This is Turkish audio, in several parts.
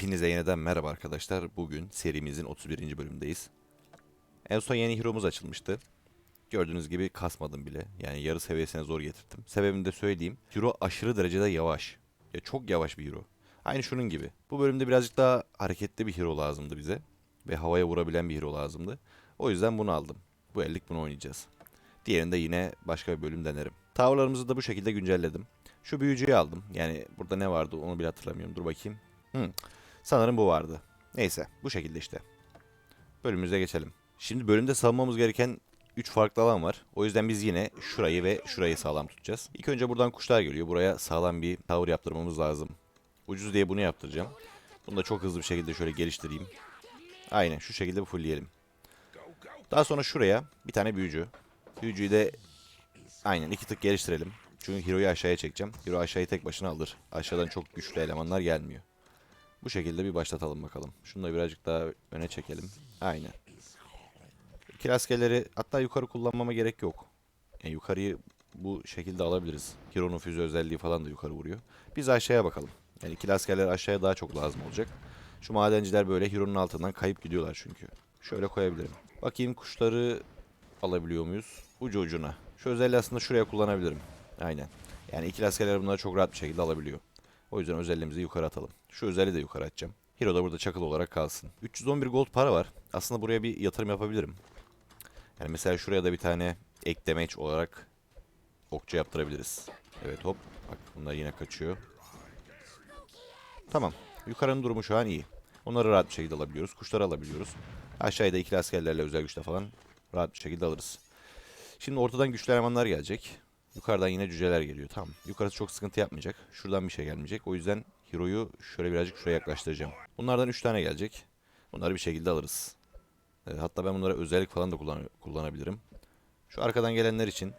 Hepinize yeniden merhaba arkadaşlar. Bugün serimizin 31. bölümündeyiz. En son yeni hero'muz açılmıştı. Gördüğünüz gibi kasmadım bile. Yani yarı seviyesine zor getirdim. Sebebini de söyleyeyim. Hero aşırı derecede yavaş. Ya çok yavaş bir hero. Aynı şunun gibi. Bu bölümde birazcık daha hareketli bir hero lazımdı bize. Ve havaya vurabilen bir hero lazımdı. O yüzden bunu aldım. Bu ellik bunu oynayacağız. Diğerinde yine başka bir bölüm denerim. Tavırlarımızı da bu şekilde güncelledim. Şu büyücüyü aldım. Yani burada ne vardı onu bile hatırlamıyorum. Dur bakayım. Hı. Sanırım bu vardı. Neyse bu şekilde işte. Bölümümüze geçelim. Şimdi bölümde savunmamız gereken 3 farklı alan var. O yüzden biz yine şurayı ve şurayı sağlam tutacağız. İlk önce buradan kuşlar geliyor. Buraya sağlam bir tower yaptırmamız lazım. Ucuz diye bunu yaptıracağım. Bunu da çok hızlı bir şekilde şöyle geliştireyim. Aynen şu şekilde fullleyelim. Daha sonra şuraya bir tane büyücü. Büyücüyü de aynen iki tık geliştirelim. Çünkü Hero'yu aşağıya çekeceğim. Hero aşağıyı tek başına alır. Aşağıdan çok güçlü elemanlar gelmiyor. Bu şekilde bir başlatalım bakalım. Şunu da birazcık daha öne çekelim. Aynen. Klaskeleri hatta yukarı kullanmama gerek yok. Yani yukarıyı bu şekilde alabiliriz. Hero'nun füze özelliği falan da yukarı vuruyor. Biz aşağıya bakalım. Yani klaskeler aşağıya daha çok lazım olacak. Şu madenciler böyle Hero'nun altından kayıp gidiyorlar çünkü. Şöyle koyabilirim. Bakayım kuşları alabiliyor muyuz? Ucu ucuna. Şu özelliği aslında şuraya kullanabilirim. Aynen. Yani iki askerler bunları çok rahat bir şekilde alabiliyor. O yüzden özelliğimizi yukarı atalım. Şu özelliği de yukarı atacağım. Hero da burada çakıl olarak kalsın. 311 gold para var. Aslında buraya bir yatırım yapabilirim. Yani mesela şuraya da bir tane ek damage olarak okçu yaptırabiliriz. Evet hop. Bak bunlar yine kaçıyor. Tamam. Yukarının durumu şu an iyi. Onları rahat bir şekilde alabiliyoruz. Kuşları alabiliyoruz. Aşağıda ikili askerlerle özel güçle falan rahat bir şekilde alırız. Şimdi ortadan güçlü elemanlar gelecek. Yukarıdan yine cüceler geliyor. Tamam. Yukarısı çok sıkıntı yapmayacak. Şuradan bir şey gelmeyecek. O yüzden Hero'yu şöyle birazcık şuraya yaklaştıracağım. Bunlardan 3 tane gelecek. Bunları bir şekilde alırız. Ee, hatta ben bunlara özellik falan da kullan kullanabilirim. Şu arkadan gelenler için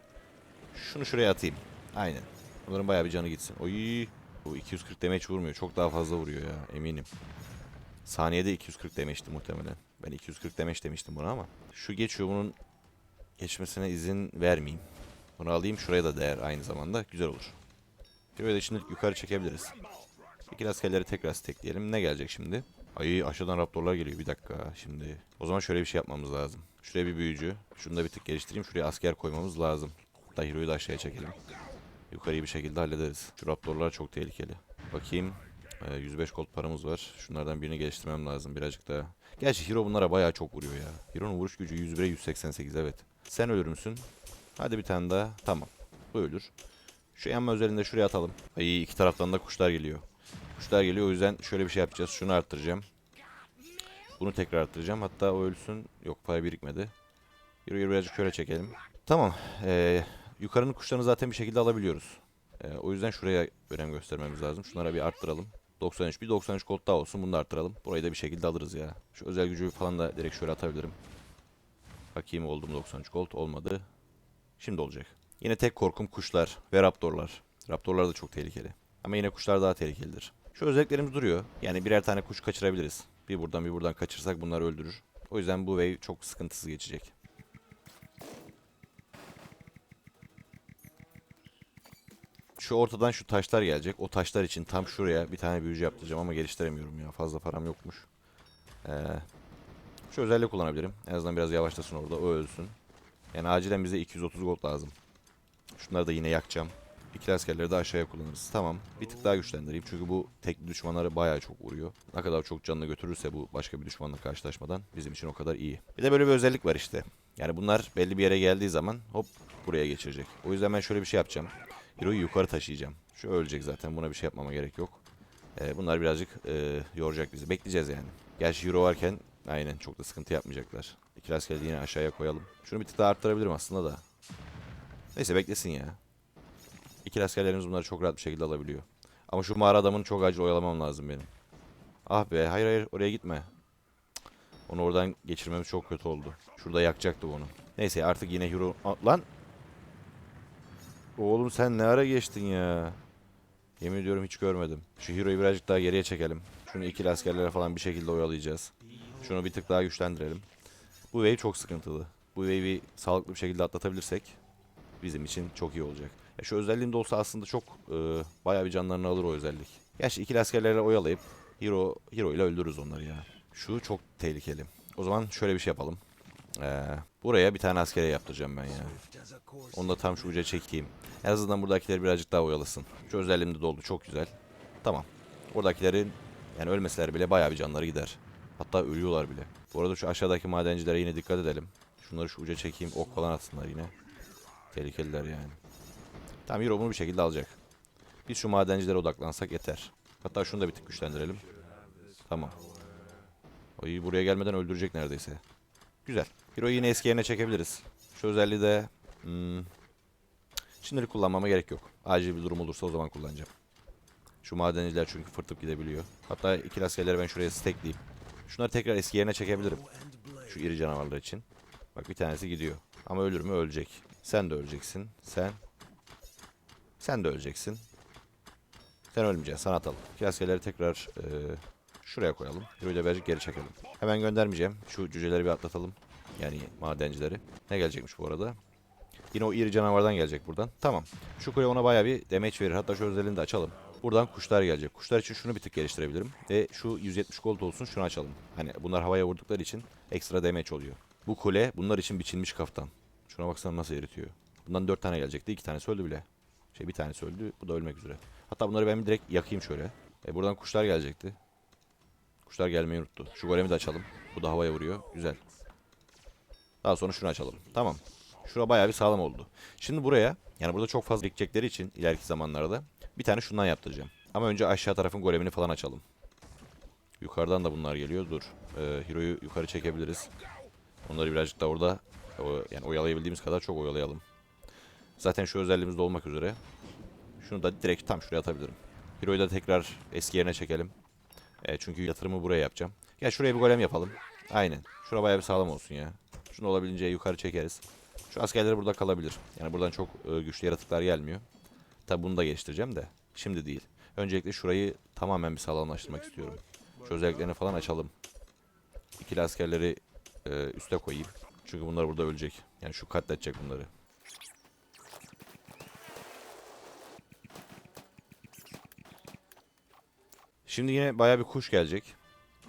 şunu şuraya atayım. Aynen. Bunların bayağı bir canı gitsin. Oy. Bu 240 damage vurmuyor. Çok daha fazla vuruyor ya. Eminim. Saniyede 240 demişti muhtemelen. Ben 240 demiş demiştim buna ama. Şu geçiyor bunun geçmesine izin vermeyeyim. Bunu alayım şuraya da değer aynı zamanda. Güzel olur. Şuraya da şimdi yukarı çekebiliriz. İki askerleri tekrar stekleyelim. Ne gelecek şimdi? Ay aşağıdan raptorlar geliyor bir dakika şimdi. O zaman şöyle bir şey yapmamız lazım. Şuraya bir büyücü. Şunu da bir tık geliştireyim. Şuraya asker koymamız lazım. Hatta Hero'yu da aşağıya çekelim. Yukarıyı bir şekilde hallederiz. Şu raptorlar çok tehlikeli. Bakayım. Ee, 105 gold paramız var. Şunlardan birini geliştirmem lazım birazcık daha. Gerçi Hero bunlara bayağı çok vuruyor ya. Hero'nun vuruş gücü 101'e 188 evet. Sen ölür müsün? Hadi bir tane daha. Tamam. Bu ölür. Şu yanma özelinde şuraya atalım. Ay iki taraftan da kuşlar geliyor. Kuşlar geliyor o yüzden şöyle bir şey yapacağız. Şunu arttıracağım. Bunu tekrar arttıracağım. Hatta o ölsün. Yok para birikmedi. Yürü yürü birazcık şöyle çekelim. Tamam. Ee, yukarının kuşlarını zaten bir şekilde alabiliyoruz. Ee, o yüzden şuraya önem göstermemiz lazım. Şunlara bir arttıralım. 93 bir 93 gold daha olsun. Bunu da arttıralım. Burayı da bir şekilde alırız ya. Şu özel gücü falan da direkt şöyle atabilirim. Bakayım oldu mu 93 gold olmadı. Şimdi olacak. Yine tek korkum kuşlar ve raptorlar. Raptorlar da çok tehlikeli. Ama yine kuşlar daha tehlikelidir. Şu özelliklerimiz duruyor. Yani birer tane kuş kaçırabiliriz. Bir buradan bir buradan kaçırsak bunlar öldürür. O yüzden bu wave çok sıkıntısız geçecek. Şu ortadan şu taşlar gelecek. O taşlar için tam şuraya bir tane büyücü yaptıracağım ama geliştiremiyorum ya. Fazla param yokmuş. Ee, şu özelliği kullanabilirim. En azından biraz yavaşlasın orada. O ölsün. Yani acilen bize 230 gold lazım. Şunları da yine yakacağım. İkili askerleri de aşağıya kullanırız. Tamam. Bir tık daha güçlendireyim. Çünkü bu tek düşmanları bayağı çok vuruyor. Ne kadar çok canını götürürse bu başka bir düşmanla karşılaşmadan bizim için o kadar iyi. Bir de böyle bir özellik var işte. Yani bunlar belli bir yere geldiği zaman hop buraya geçirecek. O yüzden ben şöyle bir şey yapacağım. Hero'yu yukarı taşıyacağım. Şu ölecek zaten. Buna bir şey yapmama gerek yok. Ee, bunlar birazcık e, yoracak bizi. Bekleyeceğiz yani. Gerçi Hero varken aynen çok da sıkıntı yapmayacaklar. İki askeri yine aşağıya koyalım. Şunu bir tık daha arttırabilirim aslında da. Neyse beklesin ya. İki askerlerimiz bunları çok rahat bir şekilde alabiliyor. Ama şu mağara adamını çok acil oyalamam lazım benim. Ah be hayır hayır oraya gitme. Onu oradan geçirmemiz çok kötü oldu. Şurada yakacaktı onu. Neyse artık yine hero... Aa, lan! Oğlum sen ne ara geçtin ya? Yemin ediyorum hiç görmedim. Şu hero'yu birazcık daha geriye çekelim. Şunu ikili askerlere falan bir şekilde oyalayacağız. Şunu bir tık daha güçlendirelim. Bu wave çok sıkıntılı. Bu wave'i sağlıklı bir şekilde atlatabilirsek bizim için çok iyi olacak. Ya şu özelliğinde olsa aslında çok e, bayağı bir canlarını alır o özellik. Gerçi ikili askerlerle oyalayıp Hero, hero ile öldürürüz onları ya. Şu çok tehlikeli. O zaman şöyle bir şey yapalım. Ee, buraya bir tane askere yaptıracağım ben ya. Onu da tam şu uca çekeyim. En azından buradakileri birazcık daha oyalasın. Şu özelliğim doldu. Çok güzel. Tamam. Oradakilerin yani ölmeseler bile bayağı bir canları gider. Hatta ölüyorlar bile. Bu arada şu aşağıdaki madencilere yine dikkat edelim. Şunları şu uca çekeyim. Ok falan atsınlar yine. Tehlikeliler yani. Tamam Hero bunu bir şekilde alacak. Biz şu madencilere odaklansak yeter. Hatta şunu da bir tık güçlendirelim. Tamam. Ay buraya gelmeden öldürecek neredeyse. Güzel. Hero'yu yine eski yerine çekebiliriz. Şu özelliği de... Hmm, şimdilik kullanmama gerek yok. Acil bir durum olursa o zaman kullanacağım. Şu madenciler çünkü fırtıp gidebiliyor. Hatta iki askerleri ben şuraya stackleyip şunları tekrar eski yerine çekebilirim. Şu iri canavarlar için. Bak bir tanesi gidiyor. Ama ölür mü? Ölecek. Sen de öleceksin. Sen. Sen de öleceksin. Sen ölmeyeceksin. Sana atalım. İki askerleri tekrar e, şuraya koyalım. Da birazcık geri çekelim. Hemen göndermeyeceğim. Şu cüceleri bir atlatalım. Yani madencileri. Ne gelecekmiş bu arada? Yine o iri canavardan gelecek buradan. Tamam. şu kule ona bayağı bir damage verir. Hatta şu özelliğini de açalım. Buradan kuşlar gelecek. Kuşlar için şunu bir tık geliştirebilirim. Ve şu 170 gold olsun şunu açalım. Hani bunlar havaya vurdukları için ekstra damage oluyor. Bu kule bunlar için biçilmiş kaftan. Şuna baksana nasıl eritiyor. Bundan 4 tane gelecekti. 2 tanesi öldü bile. Şey bir tanesi öldü. Bu da ölmek üzere. Hatta bunları ben bir direkt yakayım şöyle. E, buradan kuşlar gelecekti. Kuşlar gelmeyi unuttu. Şu golemi de açalım. Bu da havaya vuruyor. Güzel. Daha sonra şunu açalım. Tamam. Şura bayağı bir sağlam oldu. Şimdi buraya yani burada çok fazla birikecekleri için ileriki zamanlarda bir tane şundan yaptıracağım. Ama önce aşağı tarafın golemini falan açalım. Yukarıdan da bunlar geliyor. Dur. Ee, Hero'yu yukarı çekebiliriz. Onları birazcık da orada o, yani oyalayabildiğimiz kadar çok oyalayalım. Zaten şu özelliğimiz de olmak üzere. Şunu da direkt tam şuraya atabilirim. Hero'yu da tekrar eski yerine çekelim. E, çünkü yatırımı buraya yapacağım. Gel şuraya bir golem yapalım. Aynen. Şura bayağı bir sağlam olsun ya. Şunu olabildiğince yukarı çekeriz. Şu askerler burada kalabilir. Yani buradan çok e, güçlü yaratıklar gelmiyor. Tabi bunu da geliştireceğim de. Şimdi değil. Öncelikle şurayı tamamen bir sağlamlaştırmak istiyorum. Şu özelliklerini falan açalım. İkili askerleri e, üste koyayım. Çünkü bunlar burada ölecek. Yani şu katledecek bunları. Şimdi yine bayağı bir kuş gelecek.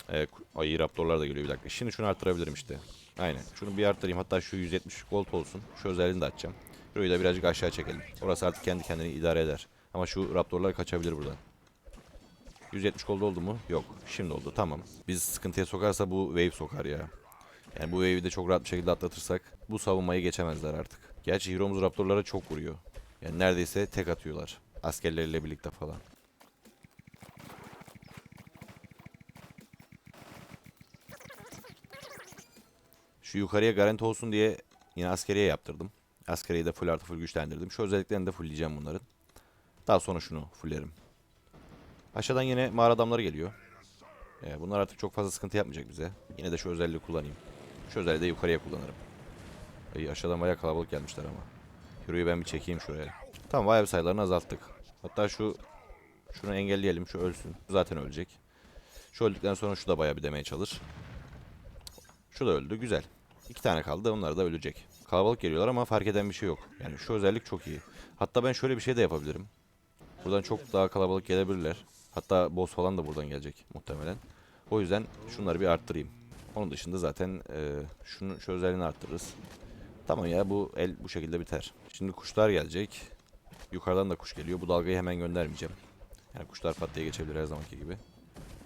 Ee, ku- ay raptorlar da geliyor bir dakika. Şimdi şunu arttırabilirim işte. Aynen. Şunu bir arttırayım. Hatta şu 170 gold olsun. Şu özelliğini de açacağım. Şurayı da birazcık aşağı çekelim. Orası artık kendi kendini idare eder. Ama şu raptorlar kaçabilir buradan. 170 gold oldu mu? Yok. Şimdi oldu. Tamam. Biz sıkıntıya sokarsa bu wave sokar ya. Yani bu wave'i de çok rahat bir şekilde atlatırsak bu savunmayı geçemezler artık. Gerçi Hero'muz raptorlara çok vuruyor. Yani neredeyse tek atıyorlar. Askerleriyle birlikte falan. Şu yukarıya garanti olsun diye yine askeriye yaptırdım. Askeriyeyi de full artı full güçlendirdim. Şu özelliklerini de fullleyeceğim bunların. Daha sonra şunu fulllerim. Aşağıdan yine mağara adamları geliyor. Ee, bunlar artık çok fazla sıkıntı yapmayacak bize. Yine de şu özelliği kullanayım. Şu özelliği de yukarıya kullanırım. Ay, aşağıdan bayağı kalabalık gelmişler ama. Hero'yu ben bir çekeyim şuraya. Tamam bir sayılarını azalttık. Hatta şu şunu engelleyelim. Şu ölsün. Zaten ölecek. Şu öldükten sonra şu da bayağı bir demeye çalır. Şu da öldü. Güzel. İki tane kaldı. Onlar da ölecek. Kalabalık geliyorlar ama fark eden bir şey yok. Yani şu özellik çok iyi. Hatta ben şöyle bir şey de yapabilirim. Buradan çok daha kalabalık gelebilirler. Hatta boss falan da buradan gelecek muhtemelen. O yüzden şunları bir arttırayım. Onun dışında zaten e, şunu şu özelliğini arttırırız. Tamam ya bu el bu şekilde biter. Şimdi kuşlar gelecek. Yukarıdan da kuş geliyor. Bu dalgayı hemen göndermeyeceğim. Yani kuşlar pat diye geçebilir her zamanki gibi.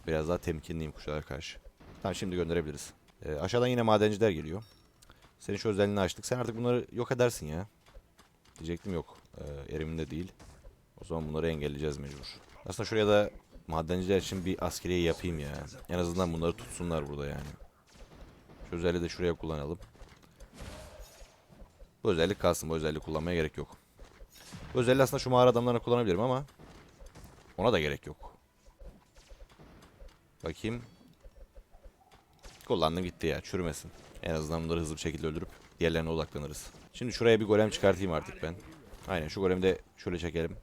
Biraz daha temkinliyim kuşlara karşı. Tamam şimdi gönderebiliriz. Ee, aşağıdan yine madenciler geliyor. Senin şu özelliğini açtık. Sen artık bunları yok edersin ya. Diyecektim yok. Ee, eriminde değil. O zaman bunları engelleyeceğiz mecbur. Aslında şuraya da madenciler için bir askeriye yapayım ya. En azından bunları tutsunlar burada yani. Şu özelliği de şuraya kullanalım. Bu özellik kalsın. Bu özelliği kullanmaya gerek yok. Bu özelliği aslında şu mağara adamlarına kullanabilirim ama ona da gerek yok. Bakayım. Kullandım gitti ya çürümesin. En azından bunları hızlı bir şekilde öldürüp diğerlerine odaklanırız. Şimdi şuraya bir golem çıkartayım artık ben. Aynen şu golemi de şöyle çekelim.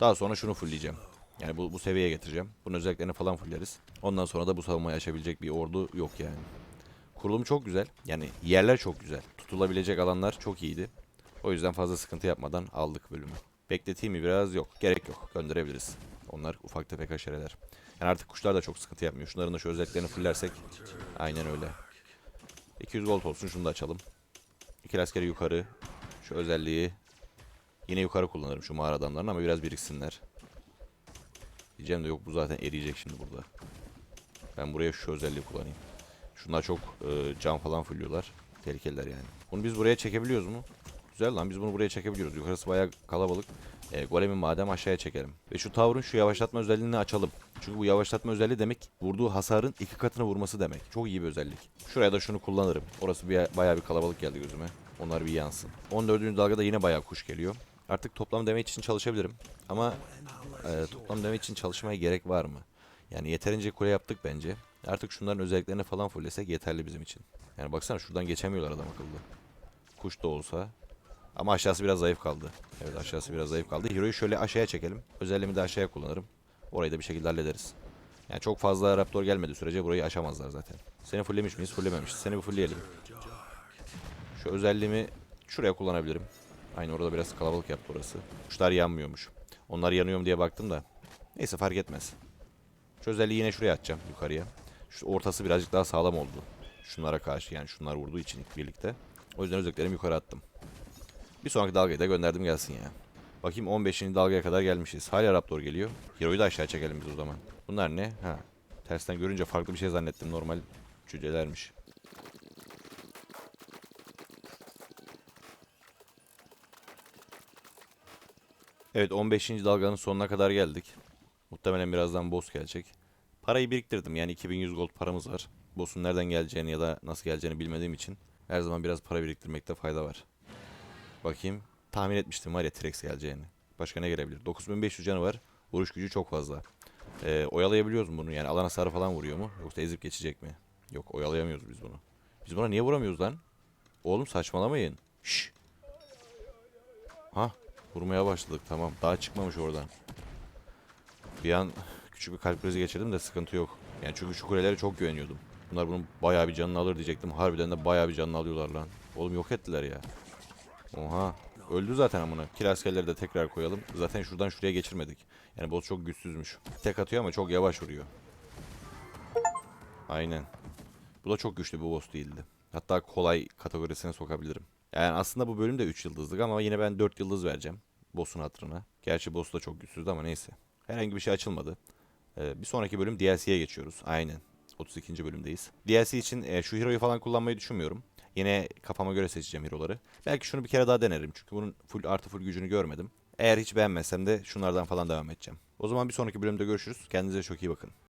Daha sonra şunu fullleyeceğim. Yani bu, bu seviyeye getireceğim. Bunun özelliklerini falan fullleriz. Ondan sonra da bu savunmayı aşabilecek bir ordu yok yani. Kurulum çok güzel. Yani yerler çok güzel. Tutulabilecek alanlar çok iyiydi. O yüzden fazla sıkıntı yapmadan aldık bölümü. Bekleteyim mi biraz? Yok. Gerek yok. Gönderebiliriz. Onlar ufak tefek haşereler. Yani artık kuşlar da çok sıkıntı yapmıyor. Şunların da şu özelliklerini fullersek. Aynen öyle. 200 gold olsun şunu da açalım. İki askeri yukarı. Şu özelliği. Yine yukarı kullanırım şu mağara adamlarını ama biraz biriksinler. Diyeceğim de yok bu zaten eriyecek şimdi burada. Ben buraya şu özelliği kullanayım. Şunlar çok e, can falan fulluyorlar. Tehlikeliler yani. Bunu biz buraya çekebiliyoruz mu? Güzel lan biz bunu buraya çekebiliyoruz. Yukarısı bayağı kalabalık. E, golemi madem aşağıya çekelim. Ve şu tavrın şu yavaşlatma özelliğini açalım. Çünkü bu yavaşlatma özelliği demek vurduğu hasarın iki katını vurması demek. Çok iyi bir özellik. Şuraya da şunu kullanırım. Orası bir, bayağı bir kalabalık geldi gözüme. Onlar bir yansın. 14. dalgada yine bayağı kuş geliyor. Artık toplam deme için çalışabilirim. Ama e, toplam deme için çalışmaya gerek var mı? Yani yeterince kule yaptık bence. Artık şunların özelliklerini falan fullesek yeterli bizim için. Yani baksana şuradan geçemiyorlar adam akıllı. Kuş da olsa. Ama aşağısı biraz zayıf kaldı. Evet aşağısı biraz zayıf kaldı. Hero'yu şöyle aşağıya çekelim. Özelliğimi de aşağıya kullanırım. Orayı da bir şekilde hallederiz. Yani çok fazla raptor gelmedi sürece burayı aşamazlar zaten. Seni fulllemiş miyiz? Fulllememişiz. Seni bir fullleyelim. Şu özelliğimi şuraya kullanabilirim. Aynı orada biraz kalabalık yaptı orası. Kuşlar yanmıyormuş. Onlar yanıyor mu diye baktım da. Neyse fark etmez. Şu özelliği yine şuraya atacağım yukarıya. Şu ortası birazcık daha sağlam oldu. Şunlara karşı yani şunlar vurduğu için birlikte. O yüzden özelliklerimi yukarı attım. Bir sonraki dalgayı da gönderdim gelsin ya. Bakayım 15. dalgaya kadar gelmişiz. Hala Raptor geliyor. Hero'yu da aşağı çekelim biz o zaman. Bunlar ne? Ha. Tersten görünce farklı bir şey zannettim. Normal cücelermiş. Evet 15. dalganın sonuna kadar geldik. Muhtemelen birazdan boss gelecek. Parayı biriktirdim yani 2100 gold paramız var. Boss'un nereden geleceğini ya da nasıl geleceğini bilmediğim için her zaman biraz para biriktirmekte fayda var. Bakayım. Tahmin etmiştim var ya T-Rex geleceğini. Başka ne gelebilir? 9500 canı var. Vuruş gücü çok fazla. Ee, oyalayabiliyoruz mu bunu? Yani alan hasarı falan vuruyor mu? Yoksa ezip geçecek mi? Yok oyalayamıyoruz biz bunu. Biz buna niye vuramıyoruz lan? Oğlum saçmalamayın. Şşş. Ha vurmaya başladık tamam. Daha çıkmamış oradan. Bir an küçük bir kalp krizi geçirdim de sıkıntı yok. Yani çünkü şu kulelere çok güveniyordum. Bunlar bunun bayağı bir canını alır diyecektim. Harbiden de bayağı bir canını alıyorlar lan. Oğlum yok ettiler ya. Oha. Öldü zaten amına. Kil askerleri de tekrar koyalım. Zaten şuradan şuraya geçirmedik. Yani boss çok güçsüzmüş. Tek atıyor ama çok yavaş vuruyor. Aynen. Bu da çok güçlü bir boss değildi. Hatta kolay kategorisine sokabilirim. Yani aslında bu bölüm de 3 yıldızlık ama yine ben 4 yıldız vereceğim. Boss'un hatırına. Gerçi boss da çok güçsüzdü ama neyse. Herhangi bir şey açılmadı. Ee, bir sonraki bölüm DLC'ye geçiyoruz. Aynen. 32. bölümdeyiz. DLC için e, şu hero'yu falan kullanmayı düşünmüyorum. Yine kafama göre seçeceğim hero'ları. Belki şunu bir kere daha denerim. Çünkü bunun full artı full gücünü görmedim. Eğer hiç beğenmezsem de şunlardan falan devam edeceğim. O zaman bir sonraki bölümde görüşürüz. Kendinize çok iyi bakın.